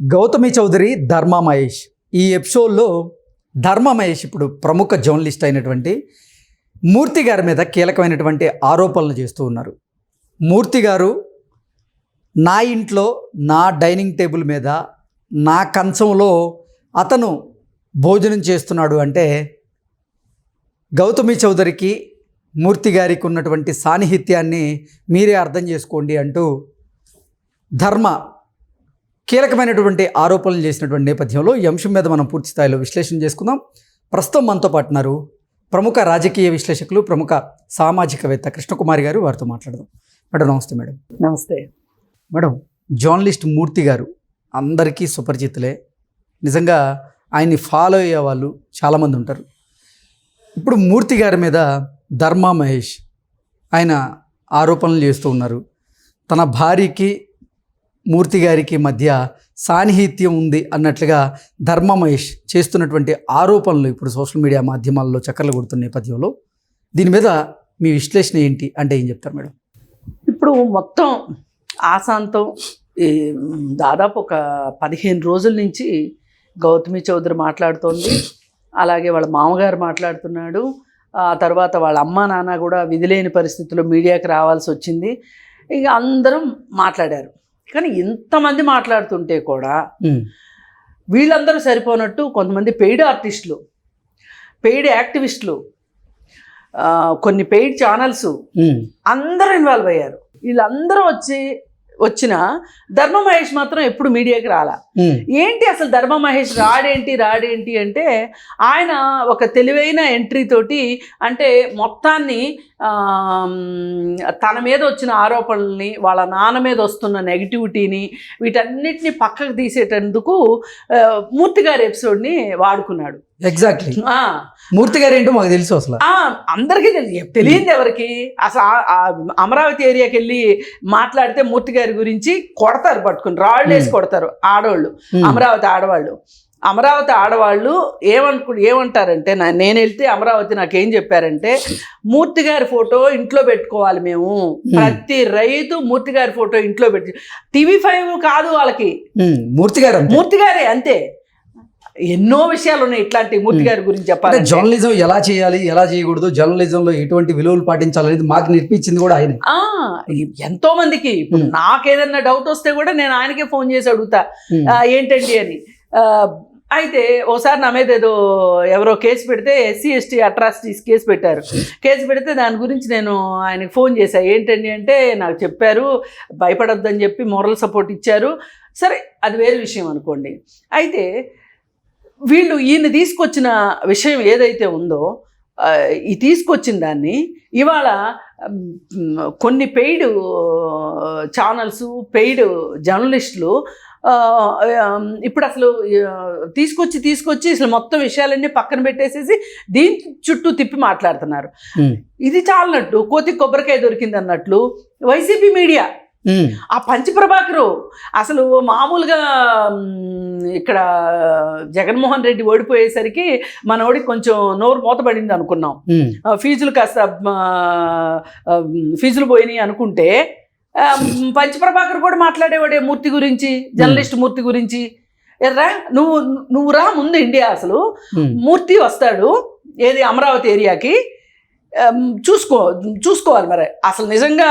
గౌతమి చౌదరి ధర్మ మహేష్. ఈ ఎపిసోడ్లో ధర్మ మహేష్ ఇప్పుడు ప్రముఖ జర్నలిస్ట్ అయినటువంటి మూర్తి గారి మీద కీలకమైనటువంటి ఆరోపణలు చేస్తూ ఉన్నారు. మూర్తి గారు నా ఇంట్లో నా డైనింగ్ టేబుల్ మీద నా కంచంలో అతను భోజనం చేస్తున్నాడు అంటే గౌతమి చౌదరికి మూర్తి గారికి ఉన్నటువంటి సాన్నిహిత్యాన్ని మీరే అర్థం చేసుకోండి అంటూ ధర్మ కీలకమైనటువంటి ఆరోపణలు చేసినటువంటి నేపథ్యంలో ఈ అంశం మీద మనం పూర్తి స్థాయిలో విశ్లేషణ చేసుకుందాం. ప్రస్తుతం మనతో పాటు ఉన్నారు ప్రముఖ రాజకీయ విశ్లేషకులు ప్రముఖ సామాజికవేత్త కృష్ణకుమారి గారు. వారితో మాట్లాడదాం. మేడం నమస్తే మేడం. నమస్తే. మేడం జర్నలిస్ట్ మూర్తి గారు అందరికీ సుపరిచితులే. నిజంగా ఆయన్ని ఫాలో అయ్యే వాళ్ళు చాలామంది ఉంటారు. ఇప్పుడు మూర్తి గారి మీద ధర్మ మహేష్ ఆయన ఆరోపణలు చేస్తూ ఉన్నారు. తన భార్యకి మూర్తి గారికి మధ్య సాన్నిహిత్యం ఉంది అన్నట్లుగా ధర్మ మహేష్ చేస్తున్నటువంటి ఆరోపణలు ఇప్పుడు సోషల్ మీడియా మాధ్యమాల్లో చక్కర్లు కొడుతున్న నేపథ్యంలో దీని మీద మీ విశ్లేషణ ఏంటి అంటే ఏం చెప్తారు మేడం? ఇప్పుడు మొత్తం ఆశాంతం ఈ దాదాపు ఒక పదిహేను రోజుల నుంచి గౌతమి చౌదరి మాట్లాడుతోంది. అలాగే వాళ్ళ మామగారు మాట్లాడుతున్నాడు. ఆ తర్వాత వాళ్ళ అమ్మ నాన్న కూడా విధిలేని పరిస్థితుల్లో మీడియాకి రావాల్సి వచ్చింది. ఇక అందరం మాట్లాడారు. కానీ ఇంతమంది మాట్లాడుతుంటే కూడా వీళ్ళందరూ సరిపోనట్టు కొంతమంది పెయిడ్ ఆర్టిస్టులు పెయిడ్ యాక్టివిస్టులు కొన్ని పెయిడ్ ఛానల్స్ అందరూ ఇన్వాల్వ్ అయ్యారు. వీళ్ళందరూ వచ్చి వచ్చిన ధర్మ మహేష్ మాత్రం ఎప్పుడు మీడియాకి రాలా. ఏంటి అసలు ధర్మ మహేష్ రాడేంటి రాడేంటి అంటే ఆయన ఒక తెలివైన ఎంట్రీ తోటి అంటే మొత్తాన్ని తన మీద వచ్చిన ఆరోపణల్ని వాళ్ళ నాన్న మీద వస్తున్న నెగిటివిటీని వీటన్నిటిని పక్కకు తీసేటందుకు మూర్తి గారి ఎపిసోడ్ని వాడుకున్నాడు. ఎగ్జాక్ట్లీ మూర్తి గారు ఏంటో మాకు తెలుసు అసలు. అందరికీ తెలియదు తెలియదు ఎవరికి? అసలు అమరావతి ఏరియాకి వెళ్ళి మాట్లాడితే మూర్తి గారి గురించి కొడతారు పట్టుకుని రాళ్ళు వేసి కొడతారు ఆడవాళ్ళు అమరావతి ఆడవాళ్ళు. అమరావతి ఆడవాళ్ళు ఏమనుకు ఏమంటారంటే నేను వెళ్తే అమరావతి నాకేం చెప్పారంటే మూర్తి గారి ఫోటో ఇంట్లో పెట్టుకోవాలి మేము. ప్రతి రైతు మూర్తి గారి ఫోటో ఇంట్లో పెట్టి టీవీ ఫైవ్ కాదు వాళ్ళకి. మూర్తి గారు. మూర్తి గారే అంతే. ఎన్నో విషయాలు ఉన్నాయి ఇట్లాంటి మూర్తి గారి గురించి చెప్పాలి జర్నలిజం ఎలా చేయాలి ఎలా చేయకూడదు జర్నలిజంలో ఎటువంటి విలువలు పాటించాలనేది మాకు నేర్పించింది కూడా ఆయన. ఆ ఎంతో మందికి ఇప్పుడు. నాకేదన్నా డౌట్ వస్తే కూడా నేను ఆయనకే ఫోన్ చేసి అడుగుతా. ఏంటండి అని. అయితే ఓసారి నా మీద ఏదో ఎవరో కేసు పెడితే ఎస్సీ ఎస్టీ అట్రాసిటీస్ కేసు పెట్టారు. కేసు పెడితే దాని గురించి నేను ఆయనకి ఫోన్ చేశా. ఏంటండి అంటే నాకు చెప్పారు భయపడొద్దని చెప్పి మోరల్ సపోర్ట్ ఇచ్చారు. సరే అది వేరే విషయం అనుకోండి. అయితే వీళ్ళు ఈయన తీసుకొచ్చిన విషయం ఏదైతే ఉందో ఈ తీసుకొచ్చిన దాన్ని ఇవాళ కొన్ని పెయిడ్ ఛానల్స్ పెయిడ్ జర్నలిస్టులు ఇప్పుడు అసలు తీసుకొచ్చి తీసుకొచ్చి అసలు మొత్తం విషయాలన్నీ పక్కన పెట్టేసేసి దీని చుట్టూ తిప్పి మాట్లాడుతున్నారు. ఇది చాలన్నట్టు కోతి కొబ్బరికాయ దొరికింది అన్నట్లు వైసీపీ మీడియా ఆ పంచప్రభాకరు అసలు మామూలుగా ఇక్కడ జగన్మోహన్ రెడ్డి ఓడిపోయేసరికి మనోడికి కొంచెం నోరు మూతపడింది అనుకున్నాం. ఫీజులు కాస్త ఫీజులు పోయినాయి అనుకుంటే పంచప్రభాకర్ కూడా మాట్లాడేవాడే మూర్తి గురించి జర్నలిస్ట్ మూర్తి గురించి. ఎర్రా నువ్వు నువ్వు రా ముందు ఇండియా అసలు. మూర్తి వస్తాడు ఏది అమరావతి ఏరియాకి. చూసుకో చూసుకోవాలి మరి. అసలు నిజంగా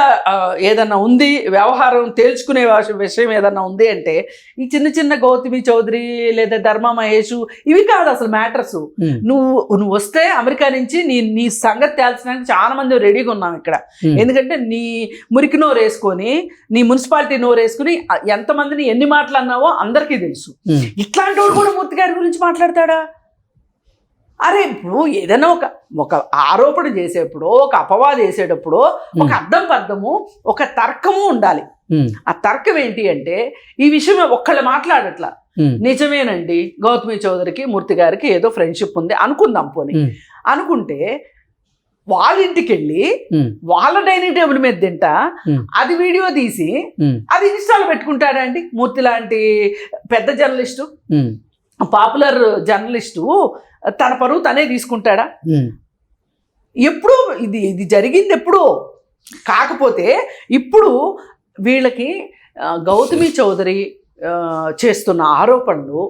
ఏదన్నా ఉంది వ్యవహారం తేల్చుకునే వాష- విషయం ఏదన్నా ఉంది అంటే ఈ చిన్న చిన్న గౌతమి చౌదరి లేదా ధర్మ మహేష్ ఇవి కాదు అసలు మ్యాటర్స్. నువ్వు నువ్వు వస్తే అమెరికా నుంచి నీ నీ సంగతి తేల్చడానికి చాలా మంది రెడీగా ఉన్నాం ఇక్కడ. ఎందుకంటే నీ మురికి నోరు వేసుకొని నీ మున్సిపాలిటీ నోరు వేసుకుని ఎంతమందిని ఎన్ని మాటలు అన్నావో అందరికీ తెలుసు. ఇట్లాంటి వాడు కూడా మూర్తి గారి గురించి మాట్లాడతాడా? అరే ఇప్పుడు ఏదైనా ఒక ఒక ఆరోపణ చేసేప్పుడు ఒక అపవాదం చేసేటప్పుడు ఒక. అర్థం పర్థము ఒక తర్కము ఉండాలి. ఆ తర్కం ఏంటి అంటే ఈ విషయం ఒక్కళ్ళు మాట్లాడట్లా. నిజమేనండి గౌతమి చౌదరికి మూర్తి గారికి ఏదో ఫ్రెండ్షిప్ ఉంది అనుకుందాం పోనీ. అనుకుంటే వాళ్ళ ఇంటికి వెళ్ళి వాళ్ళ డైనింగ్ టేబుల్ మీద తింటా. అది వీడియో తీసి అది ఇన్స్టాలో పెట్టుకుంటాడా అండి? మూర్తి లాంటి పెద్ద జర్నలిస్టు పాపులర్ జర్నలిస్టు తన పరువు తనే తీసుకుంటాడా ఎప్పుడు ఇది ఇది జరిగింది ఎప్పుడు కాకపోతే ఇప్పుడు వీళ్ళకి గౌతమి చౌదరి చేస్తున్న ఆరోపణలు.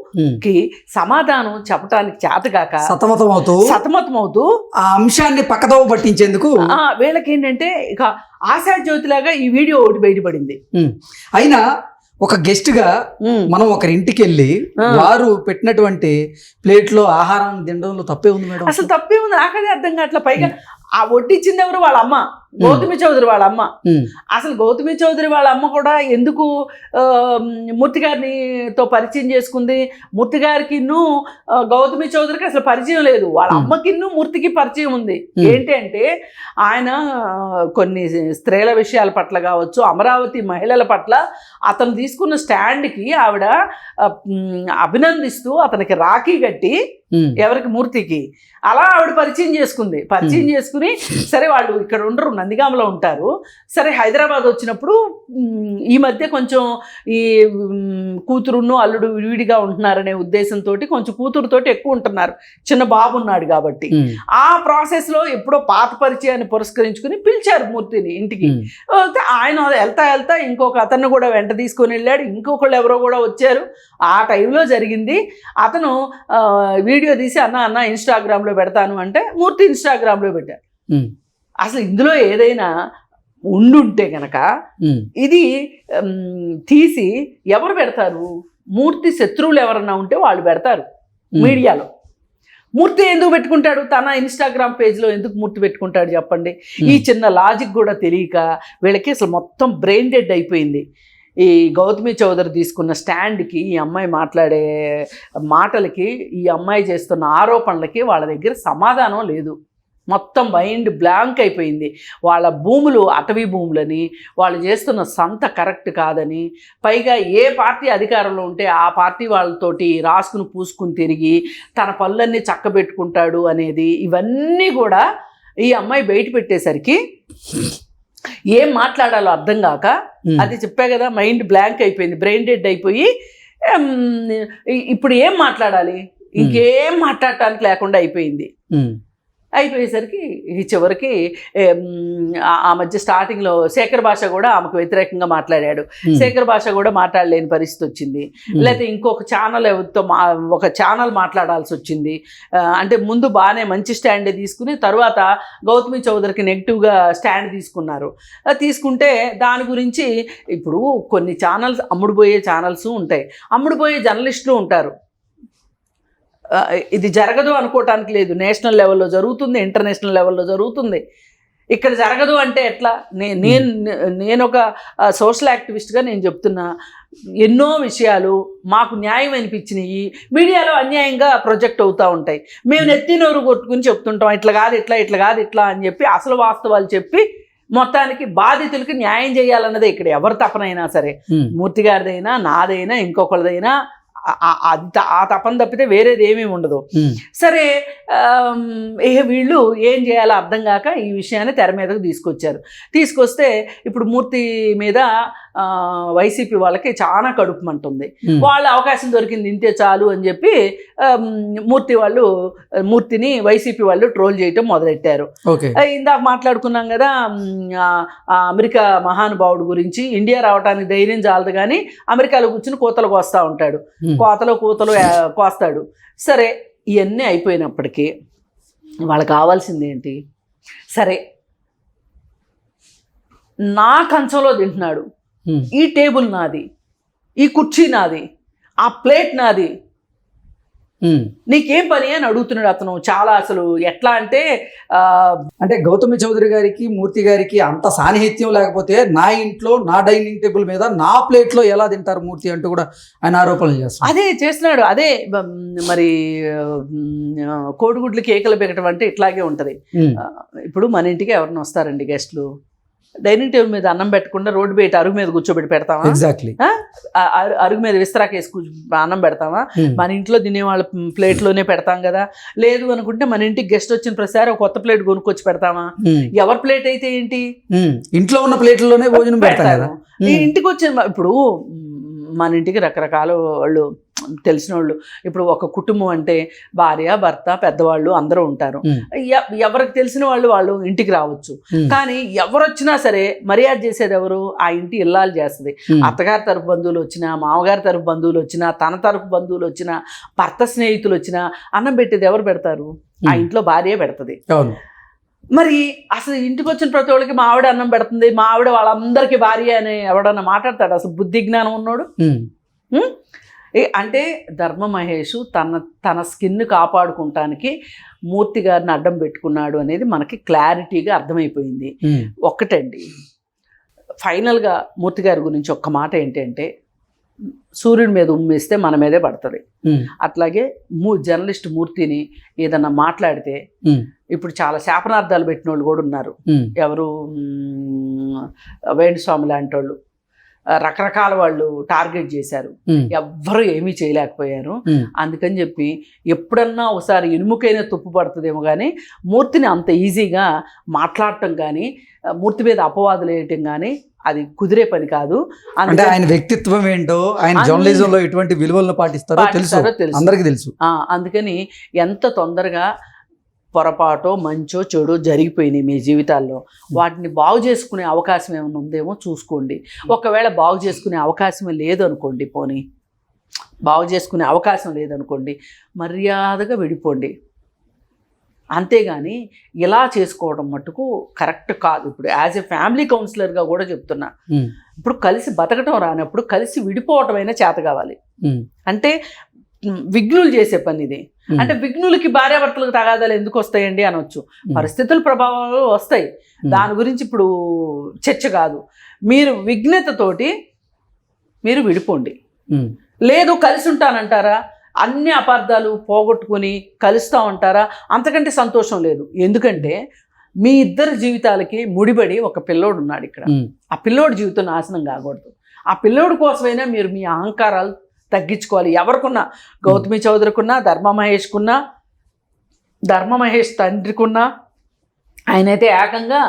కి సమాధానం చెప్పడానికి చేతగాక సతమతం అవుతూ సతమతం అవుతూ ఆ అంశాన్ని పక్కదోవ పట్టించేందుకు వీళ్ళకి ఏంటంటే ఇక ఆశా జ్యోతిలాగా ఈ వీడియో ఒకటి బయటపడింది. అయినా ఒక గెస్ట్గా. మనం ఒకరి ఇంటికి వెళ్ళి. వారు పెట్టినటువంటి ప్లేట్లో ఆహారం తినడంలో తప్పే ఉంది మేడం అసలు తప్పే ఉంది. నాకదే అర్థం కావట్లే. పైగా ఆ వడ్డిచ్చింది ఎవరు? వాళ్ళ అమ్మ. గౌతమి చౌదరి వాళ్ళ అమ్మ. అసలు గౌతమి చౌదరి వాళ్ళ అమ్మ కూడా ఎందుకు మూర్తి గారిని తో పరిచయం చేసుకుంది? మూర్తి గారికి గౌతమి చౌదరికి అసలు పరిచయం లేదు. వాళ్ళ. అమ్మకి ఇన్ను మూర్తికి పరిచయం ఉంది. ఏంటి అంటే ఆయన కొన్ని స్త్రీల విషయాల పట్ల కావచ్చు అమరావతి మహిళల పట్ల అతను తీసుకున్న స్టాండ్కి ఆవిడ అభినందిస్తూ అతనికి రాఖీ కట్టి. ఎవరికి? మూర్తికి. అలా ఆవిడ పరిచయం చేసుకుంది. పరిచయం చేసుకుని సరే వాళ్ళు ఇక్కడ ఉండరు నందిగామలో ఉంటారు. సరే హైదరాబాద్ వచ్చినప్పుడు ఈ మధ్య కొంచెం ఈ కూతురును అల్లుడు విడివిడిగా ఉంటున్నారనే ఉద్దేశంతో కొంచెం కూతురుతోటి ఎక్కువ ఉంటున్నారు. చిన్న బాబు ఉన్నాడు కాబట్టి. ఆ ప్రాసెస్లో ఎప్పుడో పాత పరిచయాన్ని పురస్కరించుకుని పిలిచారు మూర్తిని ఇంటికి. ఆయన వెళ్తా వెళ్తా ఇంకొక అతన్ని కూడా వెంట తీసుకొని వెళ్ళాడు. ఇంకొకళ్ళు ఎవరో కూడా వచ్చారు. ఆ టైంలో జరిగింది. అతను వీడియో తీసి అన్న అన్న ఇన్స్టాగ్రామ్లో పెడతాను అంటే మూర్తి ఇన్స్టాగ్రామ్లో పెట్టారు. అసలు ఇందులో ఏదైనా ఉండుంటే గనక. ఇది తీసి ఎవరు పెడతారు? మూర్తి శత్రువులు ఎవరన్నా ఉంటే వాళ్ళు పెడతారు. మీడియాలో. మూర్తి ఎందుకు పెట్టుకుంటాడు? తన ఇన్స్టాగ్రామ్ పేజ్లో ఎందుకు మూర్తి పెట్టుకుంటాడు చెప్పండి? ఈ చిన్న లాజిక్ కూడా తెలియక వీళ్ళకి అసలు మొత్తం బ్రెయిన్ డెడ్ అయిపోయింది. ఈ గౌతమి చౌదరి తీసుకున్న స్టాండ్కి ఈ అమ్మాయి మాట్లాడే మాటలకి ఈ అమ్మాయి చేస్తున్న ఆరోపణలకి వాళ్ళ దగ్గర సమాధానం లేదు. మొత్తం మైండ్ బ్లాంక్ అయిపోయింది వాళ్ళ భూములు అటవీ భూములని వాళ్ళు చేస్తున్న సంత కరెక్ట్ కాదని పైగా ఏ పార్టీ అధికారంలో ఉంటే ఆ పార్టీ వాళ్ళతోటి రాసుకుని పూసుకుని తిరిగి తన పనులన్నీ చక్కబెట్టుకుంటాడు అనేది ఇవన్నీ కూడా ఈ అమ్మాయి బయట పెట్టేసరికి ఏం మాట్లాడాలో అర్థం కాక. అది చెప్పా కదా మైండ్ బ్లాంక్ అయిపోయింది బ్రెయిన్ డెడ్ అయిపోయి ఇప్పుడు ఏం మాట్లాడాలి ఇంకేం మాట్లాడటానికి లేకుండా అయిపోయింది. అయిపోయేసరికి ఈ చివరికి ఆ- మధ్య స్టార్టింగ్లో శేఖర్ భాష కూడా ఆమెకు వ్యతిరేకంగా మాట్లాడాడు. శేఖర్ భాష కూడా మాట్లాడలేని పరిస్థితి వచ్చింది. లేకపోతే ఇంకొక ఛానల్ ఎవరితో మా ఒక ఛానల్ మాట్లాడాల్సి వచ్చింది. అంటే ముందు బాగానే మంచి స్టాండే తీసుకుని తర్వాత గౌతమి చౌదరికి నెగిటివ్గా స్టాండ్ తీసుకున్నారు. తీసుకుంటే దాని గురించి ఇప్పుడు కొన్ని ఛానల్స్ అమ్ముడుపోయే ఛానల్స్ ఉంటాయి. అమ్ముడుపోయే జర్నలిస్టులు ఉంటారు. ఇది జరగదు అనుకోవటానికి లేదు. నేషనల్ లెవెల్లో జరుగుతుంది ఇంటర్నేషనల్ లెవెల్లో జరుగుతుంది. ఇక్కడ జరగదు అంటే ఎట్లా? నే- నేను నేను ఒక సోషల్ యాక్టివిస్ట్గా నేను చెప్తున్నా. ఎన్నో విషయాలు మాకు న్యాయం అనిపించినాయి. మీడియాలో అన్యాయంగా ప్రొజెక్ట్ అవుతూ ఉంటాయి. మేము నెత్తినోరు కొట్టుకుని చెప్తుంటాం ఇట్లా కాదు ఇట్లా ఇట్లా కాదు ఇట్లా అని చెప్పి అసలు వాస్తవాలు చెప్పి మొత్తానికి బాధితులకి న్యాయం చేయాలన్నదే ఇక్కడ ఎవరి తపనైనా సరే. మూర్తి గారిదైనా నాదైనా ఇంకొకరిదైనా ఆ- తపన తప్పితే వేరేది ఏమీ ఉండదు. సరే ఇక వీళ్ళు ఏం చేయాలో అర్థం కాక ఈ విషయాన్ని తెర మీదకు తీసుకొచ్చారు తీసుకొస్తే ఇప్పుడు మూర్తి మీద వైసీపీ వాళ్ళకి చాలా కడుపు మంటుంది ఉమ్. వాళ్ళ అవకాశం దొరికింది ఇంతే చాలు అని చెప్పి మూర్తి వాళ్ళు మూర్తిని వైసీపీ వాళ్ళు ట్రోల్ చేయటం మొదలెట్టారు ఇందాక మాట్లాడుకున్నాం కదా అమెరికా మహానుభావుడు గురించి ఇండియా రావడానికి ధైర్యం చాలదు కానీ అమెరికాలో కూర్చుని కోతలు కోస్తూ ఉంటాడు. కోతలు కూతలు కోస్తాడు సరే ఇవన్నీ అయిపోయినప్పటికీ వాళ్ళకి కావాల్సింది ఏంటి సరే నా కంచంలో తింటున్నాడు. ఈ టేబుల్ నాది ఈ కుర్చీ నాది ఆ ప్లేట్ నాది. నీకేం పని అని అడుగుతున్నాడు అతను. చాలా అసలు ఎట్లా అంటే ఆ, అంటే గౌతమి చౌదరి గారికి మూర్తి గారికి అంత సాన్నిహిత్యం లేకపోతే నా ఇంట్లో నా డైనింగ్ టేబుల్ మీద నా ప్లేట్లో ఎలా తింటారు మూర్తి అంటూ కూడా ఆయన ఆరోపణలు చేస్తారు అదే చేస్తున్నాడు. అదే మరి ఆ, కోడిగుడ్లు కేకలు పెరగటం అంటే ఇట్లాగే ఉంటుంది. ఇప్పుడు మన ఇంటికి ఎవరిని వస్తారండి గెస్ట్లు. డైనింగ్ టేబుల్ మీద అన్నం పెట్టకుండా రోడ్డు బయట అరుగు మీద కూర్చోబెట్టి పెడతామా ఎగ్జాక్ట్లీ అరుగు మీద విస్తరాకేసి అన్నం పెడతామా ఉమ్. మన ఇంట్లో తినే వాళ్ళ ప్లేట్లోనే పెడతాం కదా. లేదు అనుకుంటే మన ఇంటికి గెస్ట్ వచ్చిన ప్రతిసారి కొత్త ప్లేట్ కొనుక్కొచ్చి పెడతామా ఉమ్. ఎవరి ప్లేట్ అయితే ఏంటి? ఉమ్. ఇంట్లో ఉన్న ప్లేట్లలోనే భోజనం పెడతాం కదా. పెడతారు ఈ ఇంటికి వచ్చిన ఇప్పుడు మన ఇంటికి రకరకాల వాళ్ళు తెలిసిన వాళ్ళు ఇప్పుడు ఒక కుటుంబం అంటే భార్య భర్త పెద్దవాళ్ళు అందరూ ఉంటారు. ఎవరికి తెలిసిన వాళ్ళు వాళ్ళు ఇంటికి రావచ్చు. కానీ ఎవరు వచ్చినా సరే మర్యాద చేసేది ఎవరు? ఆ ఇంటి ఇల్లాలు చేస్తుంది. అత్తగారి తరపు బంధువులు వచ్చినా మామగారి తరపు బంధువులు వచ్చినా తన తరపు బంధువులు వచ్చినా భర్త స్నేహితులు వచ్చినా అన్నం పెట్టేది ఎవరు పెడతారు? ఆ. ఇంట్లో భార్య పెడుతుంది. మరి అసలు ఇంటికి వచ్చిన ప్రతి ఒక్కరికి మా ఆవిడ అన్నం పెడుతుంది మా ఆవిడ వాళ్ళందరికీ భార్య అని ఎవడన్నా మాట్లాడతాడు? అసలు బుద్ధి జ్ఞానం ఉన్నాడు? అంటే ధర్మ మహేష్ తన తన స్కిన్ కాపాడుకుంటానికి మూర్తి గారిని అడ్డం పెట్టుకున్నాడు అనేది మనకి క్లారిటీగా అర్థమైపోయింది. ఒక్కటండి ఫైనల్గా మూర్తి గారి గురించి ఒక్క మాట ఏంటంటే సూర్యుడి మీద ఉమ్మేస్తే మన మీదే పడుతుంది. అట్లాగే మూ జర్నలిస్ట్ మూర్తిని ఏదన్నా మాట్లాడితే ఇప్పుడు చాలా శాపనార్థాలు పెట్టిన వాళ్ళు కూడా ఉన్నారు. ఎవరు వేణుస్వామి లాంటి వాళ్ళు. రకరకాల వాళ్ళు టార్గెట్ చేశారు. ఎవ్వరు ఏమీ చేయలేకపోయారు. అందుకని చెప్పి ఎప్పుడన్నా ఒకసారి ఇనుముకైనా తుప్పు పడుతుందేమో కానీ మూర్తిని అంత ఈజీగా మాట్లాడటం కానీ మూర్తి మీద అపవాదులు వేయటం కానీ అది కుదిరే పని కాదు. అంటే ఆయన వ్యక్తిత్వం ఏంటో ఆయన జర్నలిజంలో ఎటువంటి విలువలను పాటిస్తారో తెలుసు. అందరికీ తెలుసు. ఆ, అందుకని ఎంత తొందరగా పొరపాటో మంచో చెడో జరిగిపోయినాయి మీ జీవితాల్లో. వాటిని బాగు చేసుకునే అవకాశం ఏమైనా ఉందేమో చూసుకోండి. ఒకవేళ బాగు చేసుకునే అవకాశమే లేదు అనుకోండి పోనీ. బాగు చేసుకునే అవకాశం లేదనుకోండి మర్యాదగా విడిపోండి. అంతేగాని ఇలా చేసుకోవడం మటుకు కరెక్ట్ కాదు. ఇప్పుడు యాజ్ ఎ ఫ్యామిలీ కౌన్సిలర్గా కూడా చెప్తున్నా. ఉమ్, ఇప్పుడు కలిసి బతకటం రానప్పుడు కలిసి విడిపోవటమైనా చేత కావాలి. అంటే విఘ్నులు చేసే పని ఇది అంటే విఘ్నులకి భార్యాభర్తలకు తగాదాలు ఎందుకు వస్తాయండి అనొచ్చు. పరిస్థితుల ప్రభావాలు వస్తాయి. దాని గురించి ఇప్పుడు చర్చ కాదు. మీరు విఘ్నతతోటి మీరు విడిపోండి. లేదు కలిసి ఉంటానంటారా? అన్ని అపార్థాలు పోగొట్టుకుని కలుస్తూ ఉంటారా? అంతకంటే సంతోషం లేదు. ఎందుకంటే మీ ఇద్దరి జీవితాలకి ముడిపడి ఒక పిల్లోడు ఉన్నాడు ఇక్కడ. ఆ పిల్లోడి జీవితం నాశనం కాకూడదు. ఆ పిల్లోడి కోసమైనా మీరు మీ అహంకారాలు తగ్గించుకోవాలి. ఎవరికున్నా గౌతమి చౌదరికున్నా ధర్మ మహేష్కున్నా ధర్మ మహేష్ తండ్రికున్నా ఆయనైతే ఏకంగా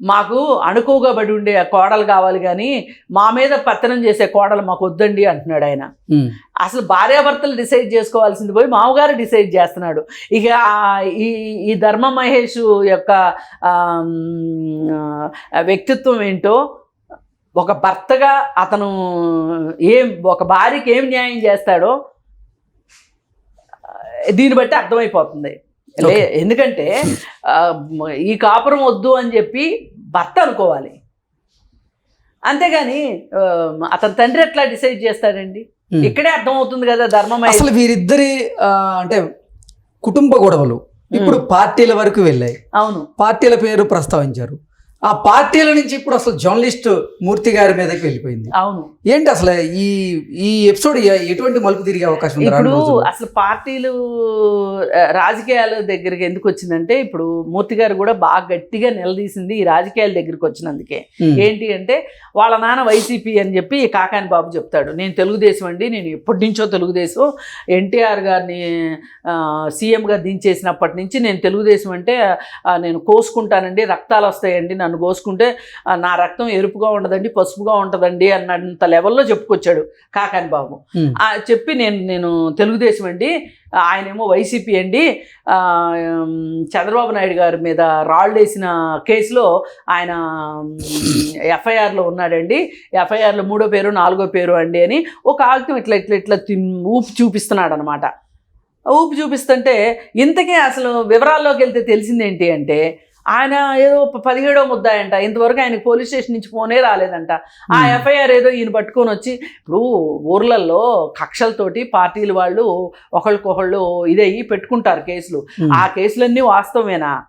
మాకు అణుకువగా పడి ఉండే కోడలు కావాలి కానీ మా మీద పత్తనం చేసే కోడలు మాకు వద్దండి అంటున్నాడు ఆయన. అసలు భార్యాభర్తలు డిసైడ్ చేసుకోవాల్సింది పోయి మామగారు డిసైడ్ చేస్తున్నాడు. ఇక ఈ ఈ ధర్మ మహేష్ యొక్క వ్యక్తిత్వం ఏంటో ఒక భర్తగా అతను ఏం ఒక భార్యకి ఏం న్యాయం చేస్తాడో దీన్ని బట్టి అర్థమైపోతుంది. లే. ఎందుకంటే ఈ కాపురం వద్దు అని చెప్పి భర్త అనుకోవాలి. అంతేగాని అతని తండ్రి ఎట్లా డిసైడ్ చేస్తాడండి. ఇక్కడే అర్థమవుతుంది కదా ధర్మం అసలు వీరిద్దరి అంటే కుటుంబ గొడవలు ఇప్పుడు పార్టీల వరకు వెళ్ళాయి. అవును. పార్టీల పేరు ప్రస్తావించారు. ఆ పార్టీల నుంచి ఇప్పుడు అసలు జర్నలిస్ట్ మూర్తి గారి మీదకి వెళ్ళిపోయింది. అవును. ఏంటి అసలు ఈ ఈ ఎపిసోడ్ ఎటువంటి మలుపు తిరిగే అవకాశం ఇప్పుడు? అసలు పార్టీలు రాజకీయాల దగ్గరికి ఎందుకు వచ్చిందంటే ఇప్పుడు మూర్తి గారు కూడా బాగా గట్టిగా నిలదీసింది ఈ రాజకీయాల దగ్గరికి వచ్చినందుకే. ఏంటి అంటే వాళ్ళ నాన్న వైసీపీ అని చెప్పి కాకాని బాబు చెప్తాడు. నేను తెలుగుదేశం అండి నేను ఎప్పటి నుంచో తెలుగుదేశం. ఎన్టీఆర్ గారిని సీఎంగా దించేసినప్పటి నుంచి నేను తెలుగుదేశం అంటే నేను కోసుకుంటానండి రక్తాలు వస్తాయండి నన్ను కోసుకుంటే నా రక్తం ఎరుపుగా ఉండదండి పసుపుగా ఉంటుందండి అన్నంత లెవెల్లో చెప్పుకొచ్చాడు కాకాని బాబు. చెప్పి నేను నేను తెలుగుదేశం అండి. ఆయనేమో వైసీపీ అండి. చంద్రబాబు నాయుడు గారి మీద రాళ్ళు వేసిన కేసులో ఆయన ఎఫ్ఐఆర్లో ఉన్నాడండి. ఎఫ్ఐఆర్లో మూడో పేరు నాలుగో పేరు అండి అని ఒక ఆయుక్తం ఇట్లా ఇట్లా ఇట్లా తిన్- ఊపి చూపిస్తున్నాడు అనమాట ఊపి చూపిస్తుంటే ఇంతకీ అసలు వివరాల్లోకి వెళ్తే తెలిసింది ఏంటి అంటే ఆయన ఏదో పదిహేడో ముద్దాయంట. ఇంతవరకు ఆయనకి పోలీస్ స్టేషన్ నుంచి ఫోనే రాలేదంట. ఆ. ఎఫ్ఐఆర్ ఏదో ఈయన పట్టుకొని వచ్చి ఇప్పుడు ఊర్లలో కక్షలతోటి పార్టీలు వాళ్ళు ఒకళ్ళకొకళ్ళు ఇదయ్యి పెట్టుకుంటారు కేసులు. ఆ కేసులన్నీ వాస్తవమేనా?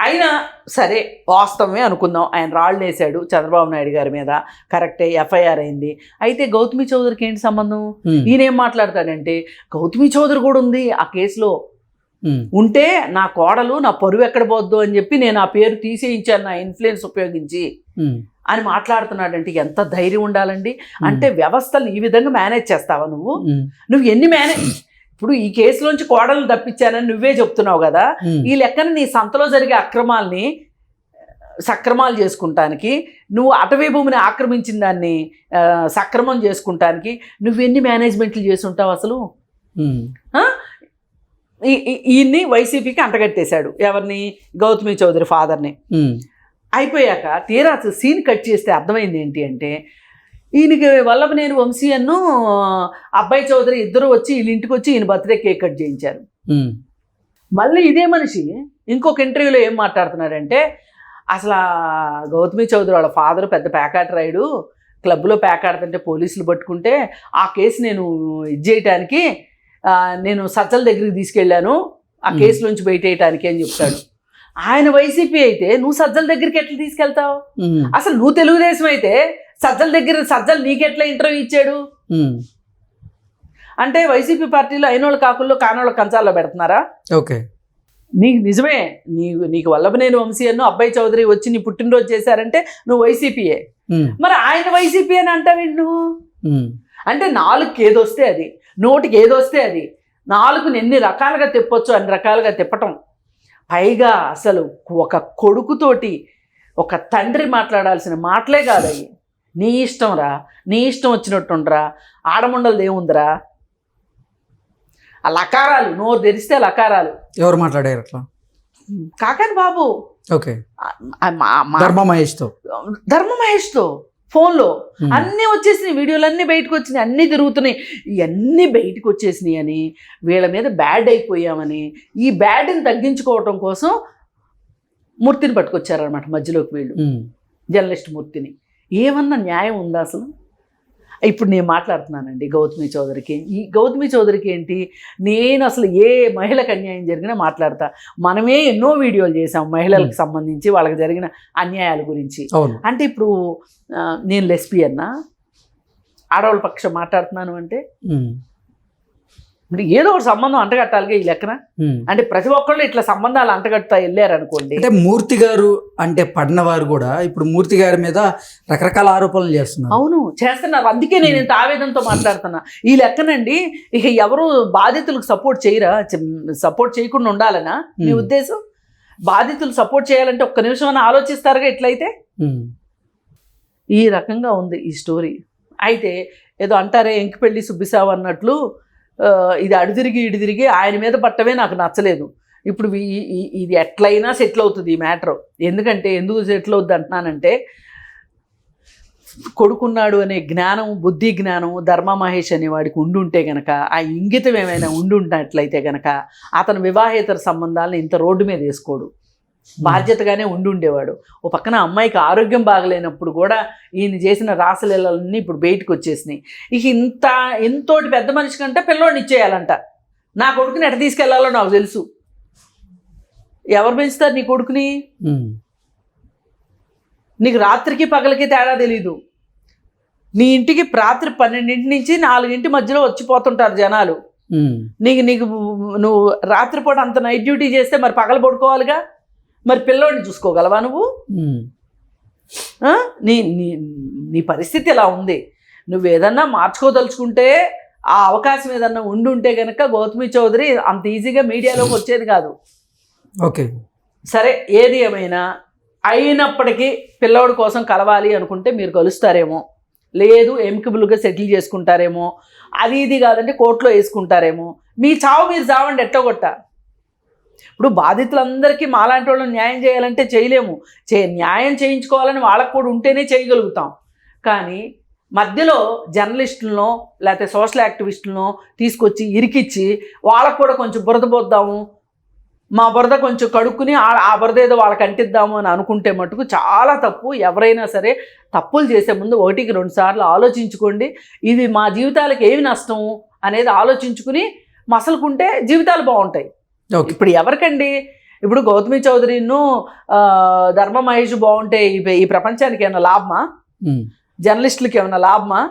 అయినా సరే వాస్తవమే అనుకుందాం. ఆయన రాళ్ళు వేసాడు చంద్రబాబు నాయుడు గారి మీద. కరెక్టే ఎఫ్ఐఆర్ అయింది. అయితే గౌతమి చౌదరికి ఏంటి సంబంధం? ఈయన మాట్లాడతాడంటే గౌతమి చౌదరి కూడా ఉంది ఆ కేసులో. ఉంటే నా కోడలు నా పరువు ఎక్కడ పోద్దు అని చెప్పి నేను ఆ పేరు తీసేయించాను నా ఇన్ఫ్లుయెన్స్ ఉపయోగించి. అని మాట్లాడుతున్నాడంటే ఎంత ధైర్యం ఉండాలండి? అంటే వ్యవస్థలు ఈ విధంగా మేనేజ్ చేస్తావా నువ్వు? నువ్వు ఎన్ని మేనేజ్ ఇప్పుడు ఈ కేసులోంచి కోడలు తప్పించానని నువ్వే చెప్తున్నావు కదా? ఈ లెక్కన నీ సంతలో జరిగే అక్రమాల్ని సక్రమాలు చేసుకుంటానికి నువ్వు అటవీ భూమిని ఆక్రమించిన దాన్ని సక్రమం చేసుకుంటానికి నువ్వు ఎన్ని మేనేజ్మెంట్లు చేసి ఉంటావు అసలు? ఈయన్ని వైసీపీకి అంటగట్టేశాడు. ఎవరిని? గౌతమి చౌదరి ఫాదర్ని. అయిపోయాక తీరా సీన్ కట్ చేస్తే అర్థమైంది ఏంటి అంటే ఈయనకి వల్లభనేని వంశీ అన్ను అబ్బాయి చౌదరి ఇద్దరు వచ్చి వీళ్ళ ఇంటికి వచ్చి ఈయన బర్త్డే కేక్ కట్ చేయించారు. మళ్ళీ ఇదే మనిషి ఇంకొక ఇంటర్వ్యూలో ఏం మాట్లాడుతున్నాడంటే అసలు గౌతమి చౌదరి వాళ్ళ ఫాదర్ పెద్ద ప్యాకాట్ రాయుడు క్లబ్లో ప్యాకాడుతుంటే పోలీసులు పట్టుకుంటే ఆ కేసు నేను ఇది చేయటానికి నేను సజ్జల దగ్గరికి తీసుకెళ్ళాను. ఆ. కేసు నుంచి బయటేయటానికి అని చెప్తాడు. ఆయన వైసీపీ అయితే నువ్వు సజ్జల దగ్గరికి ఎట్లా తీసుకెళ్తావు? అసలు నువ్వు తెలుగుదేశం అయితే సజ్జల దగ్గర సజ్జలు నీకెట్లా ఇంటర్వ్యూ ఇచ్చాడు? అంటే వైసీపీ పార్టీలో అయినోళ్ళ కాకుల్లో కానోళ్ళ కంచాల్లో పెడుతున్నారా? ఓకే. నీకు నిజమే. నీకు నీకు వల్లభనేని వంశీ అన్ను అబ్బాయి చౌదరి వచ్చి నీ పుట్టినరోజు చేశారంటే నువ్వు వైసీపీయే. మరి ఆయన వైసీపీ అని అంటావేంటి నువ్వు? అంటే నాలుగుకి ఏదొస్తే అది. నోటికి ఏదొస్తే అది. నాలుగుని ఎన్ని రకాలుగా తిప్పొచ్చు అన్ని రకాలుగా తిప్పటం. పైగా అసలు ఒక కొడుకుతోటి ఒక తండ్రి మాట్లాడాల్సిన మాటలే కాదయ్యి నీ ఇష్టం రా నీ ఇష్టం వచ్చినట్టుండ్రా ఆడమండలది ఏముందిరా ఆ లకారాలు నోరు తెరిస్తే లకారాలు. ఎవరు మాట్లాడారు అట్లా? కాకాని బాబు. ఓకే. ధర్మ మహేష్తో ధర్మ మహేష్తో ఫోన్లో అన్నీ వచ్చేసినాయి వీడియోలు అన్నీ బయటకు వచ్చినాయి అన్నీ తిరుగుతున్నాయి. ఇవన్నీ బయటకు వచ్చేసినాయి అని వీళ్ళ మీద బ్యాడ్ అయిపోయామని ఈ బ్యాడ్ని తగ్గించుకోవటం కోసం మూర్తిని పట్టుకొచ్చారనమాట మధ్యలోకి వీళ్ళు. జర్నలిస్ట్ మూర్తిని. ఏమన్నా న్యాయం ఉందా అసలు? ఇప్పుడు నేను మాట్లాడుతున్నానండి గౌతమి చౌదరికి. ఈ గౌతమి చౌదరికి ఏంటి? నేను అసలు ఏ మహిళకు అన్యాయం జరిగినా మాట్లాడతా. మనమే ఎన్నో వీడియోలు చేసాం మహిళలకు సంబంధించి వాళ్ళకి జరిగిన అన్యాయాల గురించి. అంటే ఇప్పుడు నేను లెస్బియన్నా? ఆడవాళ్ళ పక్షం మాట్లాడుతున్నాను అంటే? మరి ఏదో ఒక సంబంధం అంటగట్టాలిగా ఈ లెక్కన. అంటే ప్రతి ఒక్కళ్ళు ఇట్లా సంబంధాలు అంటగట్టుతా వెళ్ళారు అనుకోండి అంటే మూర్తి గారు అంటే పడిన వారు కూడా ఇప్పుడు మూర్తి గారి మీద రకరకాల ఆరోపణలు చేస్తున్నారు. అవును చేస్తున్నారు. అందుకే నేను ఇంత ఆవేదనతో మాట్లాడుతున్నా. ఈ లెక్కనండి ఇక ఎవరు బాధితులకు సపోర్ట్ చేయరా? సపోర్ట్ చేయకుండా ఉండాలనా? మీ. ఉద్దేశం? బాధితులు సపోర్ట్ చేయాలంటే ఒక్క నిమిషం అని ఆలోచిస్తారుగా ఎట్లయితే ఈ రకంగా ఉంది ఈ స్టోరీ. అయితే ఏదో అంటారే ఎంకిపెళ్ళి సుబ్బిసావు అన్నట్లు ఇది ఇది అడుదిరిగి ఇటు తిరిగి ఆయన మీద పట్టమే నాకు నచ్చలేదు. ఇప్పుడు ఈ- ఇది ఎట్లయినా సెటిల్ అవుతుంది ఈ మ్యాటర్ ఎందుకంటే ఎందుకు సెటిల్ అవుద్ది అంటున్నానంటే కొడుకున్నాడు అనే జ్ఞానం బుద్ధి జ్ఞానం ధర్మ మహేష్ అనేవాడికి ఉండుంటే గనక ఆ ఇంగితం ఏమైనా ఉండుంటున్నట్లయితే గనక అతను వివాహేతర సంబంధాలను ఇంత రోడ్డు మీద వేసుకోడు. బాధ్యతగానే ఉండి ఉండేవాడు. ఓ పక్కన అమ్మాయికి ఆరోగ్యం బాగలేనప్పుడు కూడా ఈయన చేసిన రాసలీలన్నీ ఇప్పుడు బయటకు వచ్చేసినాయి. ఇక ఇంత ఇంతోటి పెద్ద మనిషి కంటే పిల్లోడిని ఇచ్చేయాలంట. నా కొడుకుని ఎట తీసుకెళ్ళాలో నాకు తెలుసు. ఎవరు పెంచుతారు నీ కొడుకుని? నీకు రాత్రికి పగలకి తేడా తెలీదు. నీ ఇంటికి రాత్రి పన్నెండింటి నుంచి నాలుగింటి మధ్యలో వచ్చిపోతుంటారు జనాలు. నీకు నీకు నువ్వు రాత్రిపూట అంత నైట్ డ్యూటీ చేస్తే మరి పగల పడుకోవాలిగా? మరి పిల్లోడిని చూసుకోగలవా నువ్వు? నీ నీ నీ పరిస్థితి ఇలా ఉంది? నువ్వు ఏదన్నా మార్చుకోదలుచుకుంటే ఆ అవకాశం ఏదన్నా ఉండుంటే కనుక గౌతమి చౌదరి అంత ఈజీగా మీడియాలోకి వచ్చేది కాదు. ఓకే. సరే ఏది ఏమైనా అయినప్పటికీ పిల్లోడి కోసం కలవాలి అనుకుంటే మీరు కలుస్తారేమో లేదు ఎమికబుల్గా సెటిల్ చేసుకుంటారేమో. అది ఇది కాదంటే కోర్టులో వేసుకుంటారేమో. మీ చావు మీరు చావండి ఎట్టో కొట్ట? ఇప్పుడు బాధితులందరికీ మాలాంటి వాళ్ళు న్యాయం చేయాలంటే చేయలేము. చే న్యాయం చేయించుకోవాలని వాళ్ళకు కూడా ఉంటేనే చేయగలుగుతాం. కానీ మధ్యలో జర్నలిస్టులను లేకపోతే సోషల్ యాక్టివిస్టులను తీసుకొచ్చి ఇరికిచ్చి వాళ్ళకు కూడా కొంచెం బురద పోద్దాము. మా బురద కొంచెం కడుక్కుని ఆ బురద ఏదో వాళ్ళకి అంటిద్దాము అని అనుకుంటే మటుకు చాలా తప్పు. ఎవరైనా సరే తప్పులు చేసే ముందు ఒకటికి రెండు సార్లు ఆలోచించుకోండి. ఇది మా జీవితాలకు ఏమి నష్టం అనేది ఆలోచించుకుని మసలుకుంటే జీవితాలు బాగుంటాయి. ఇప్పుడు ఎవరికండి? ఇప్పుడు గౌతమి చౌదరిను ధర్మ మహేష్ బాగుంటే ఈ ఈ ప్రపంచానికి ఏమైనా లాభమా? జర్నలిస్టులకి ఏమైనా లాభమా?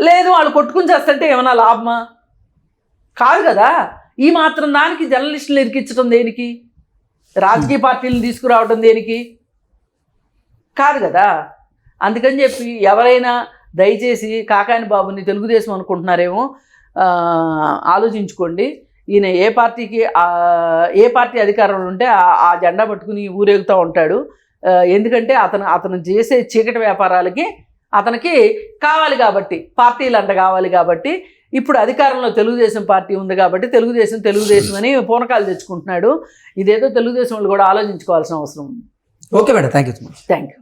లేదు వాళ్ళు కొట్టుకుని చేస్తుంటే ఏమైనా లాభమా? కాదు కదా. ఈ మాత్రం దానికి జర్నలిస్టులు ఇరికించడం దేనికి? రాజకీయ పార్టీలను తీసుకురావడం దేనికి? కాదు కదా. అందుకని చెప్పి ఎవరైనా దయచేసి కాకాని బాబుని తెలుగుదేశం అనుకుంటున్నారేమో ఆలోచించుకోండి. ఈయన ఏ పార్టీకి ఏ పార్టీ అధికారంలో ఉంటే ఆ- జెండా పట్టుకుని ఊరేగుతూ ఉంటాడు. ఎందుకంటే అతను అతను చేసే చీకటి వ్యాపారాలకి అతనికి కావాలి కాబట్టి పార్టీలు అంట కావాలి కాబట్టి ఇప్పుడు అధికారంలో తెలుగుదేశం పార్టీ ఉంది కాబట్టి తెలుగుదేశం తెలుగుదేశం అని పూనకాలు తెచ్చుకుంటున్నాడు. ఇదేదో తెలుగుదేశం వాళ్ళు కూడా ఆలోచించుకోవాల్సిన అవసరం ఉంది. Okay madam thank you so much. Thank you